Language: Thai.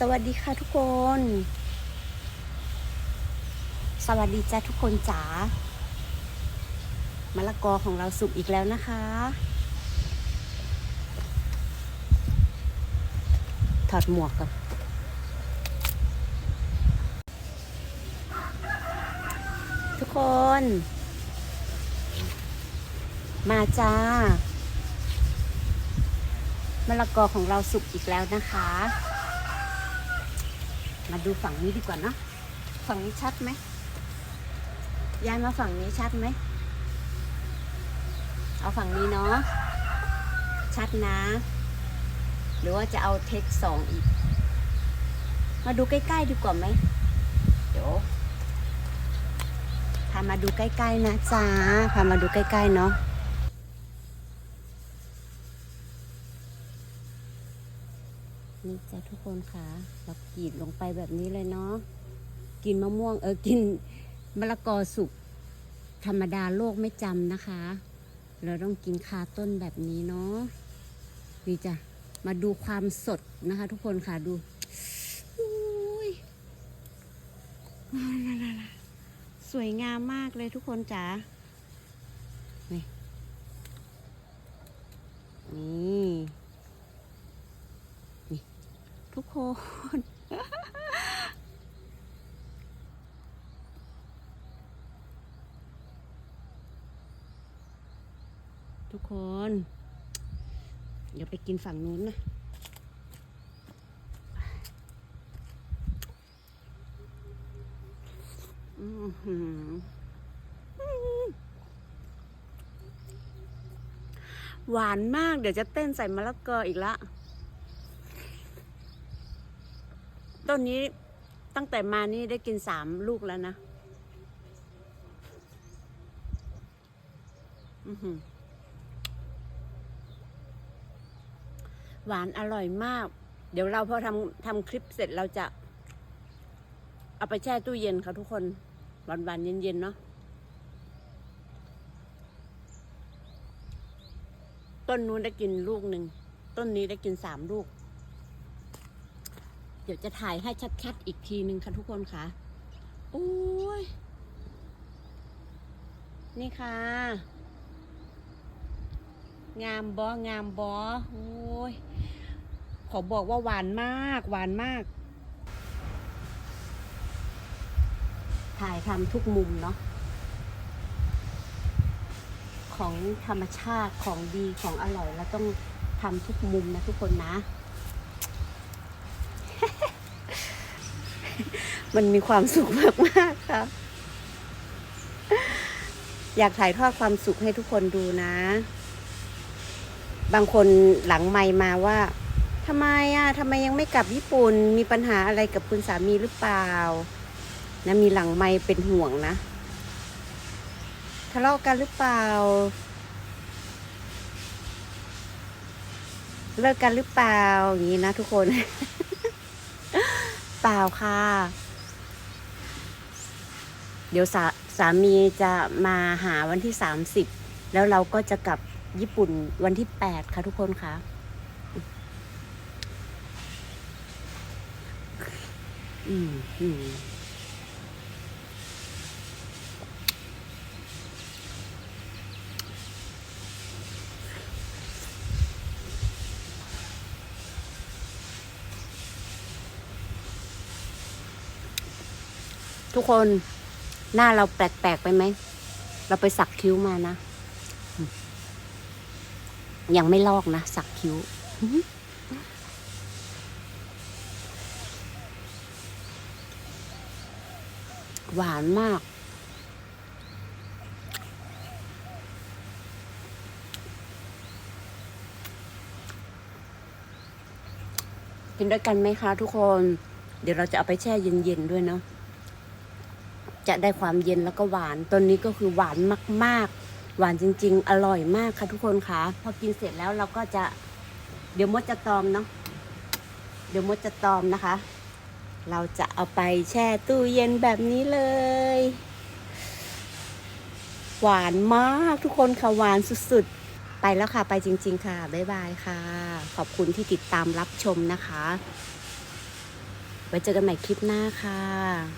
สวัสดีค่ะทุกคน สวัสดีจ้าทุกคนจ๋ามะละกอของเราสุกอีกแล้วนะคะ ถอดหมวกก่อนทุกคน มาจ้ามะละกอของเราสุกอีกแล้วนะคะ มาดูฝั่งนี้ดีกว่านะฝั่งนี้ชัดไหมย้ายมาฝั่งนี้ชัดไหมเอาฝั่งนี้เนาะชัดนะ หรือว่าจะเอาเทคสองอีก มาดูใกล้ๆดีกว่าไหมเดี๋ยวพามาดูใกล้ๆนะจ๊ะพามาดูใกล้ๆเนาะ นี่จ้ะทุกคนค่ะ เรากรีดลงไปแบบนี้เลยเนาะ กินมะม่วงเออ กินมะละกอสุกธรรมดาโลกไม่จำนะคะ เราต้องกินคาต้นแบบนี้เนาะ นี่จ้ะ มาดูความสดนะคะ ทุกคนค่ะดูอุ้ยลาลาสวยงามมากเลยทุกคนจ๋า นี่ นี่ ทุกคน ทุกคน เดี๋ยวไปกินฝั่งนู้นนะอื้อหือหวานมาก เดี๋ยวจะเต้นใส่มะละกออีกละ ต้นนี้ตั้งแต่มานี่ได้กินสามลูกแล้วนะหวานอร่อยมาก เดี๋ยวเราพอทำทำคลิปเสร็จเราจะ เอาไปแช่ตู้เย็นค่ะทุกคนหวานๆเย็นๆเนาะต้นนู้นได้กินลูกหนึ่ง ต้นนี้ได้กินสามลูก เดี๋ยวจะถ่ายให้ชัดๆอีกทีหนึ่งค่ะทุกคนค่ะโอ้ย นี่ค่ะ งามบองามบอโอ้ย ขอบอกว่าหวานมาก หวานมาก ถ่ายทำทุกมุมเนาะของธรรมชาติของดีของอร่อยเราต้องทำทุกมุมนะทุกคนนะ มันมีความสุขมากๆค่ะ อยากถ่ายทอดความสุขให้ทุกคนดูนะ บางคนหลังไม่มาว่าทำไมอะทำไมยังไม่กลับญี่ปุ่น มีปัญหาอะไรกับคุณสามีหรือเปล่า นะมีหลังไม่เป็นห่วงนะ ทะเลาะกันหรือเปล่า เลิกกันหรือเปล่า อย่างนี้นะทุกคน เปล่าค่ะ ดี๋ยวสาสามีจะมาหาวันที่สามสิบแล้วเราก็จะกลับญี่ปุ่นวันที่แปดค่ะทุกคนค่ะ อืมอืมทุกคน หน้าเราแปลกๆไปไหม เราไปสักคิ้วมานะ ยังไม่ลอกนะ สักคิ้ว หวานมาก กินด้วยกันไหมคะทุกคน เดี๋ยวเราจะเอาไปแช่เย็นๆด้วยเนาะ จะได้ความเย็นแล้วก็หวานต้นนี้ก็คือหวานมาก ๆ หวานจริง ๆ อร่อยมากค่ะทุกคนค่ะ พอกินเสร็จแล้วเราก็จะ เดี๋ยวมดจะตอมเนาะเดี๋ยวมดจะตอมนะคะ เราจะเอาไปแช่ตู้เย็นแบบนี้เลย หวานมากทุกคนค่ะหวานสุดๆ ไปแล้วค่ะไปจริง ๆ ค่ะ บ๊ายบายค่ะ ขอบคุณที่ติดตามรับชมนะคะ ไว้เจอกันใหม่คลิปหน้าค่ะ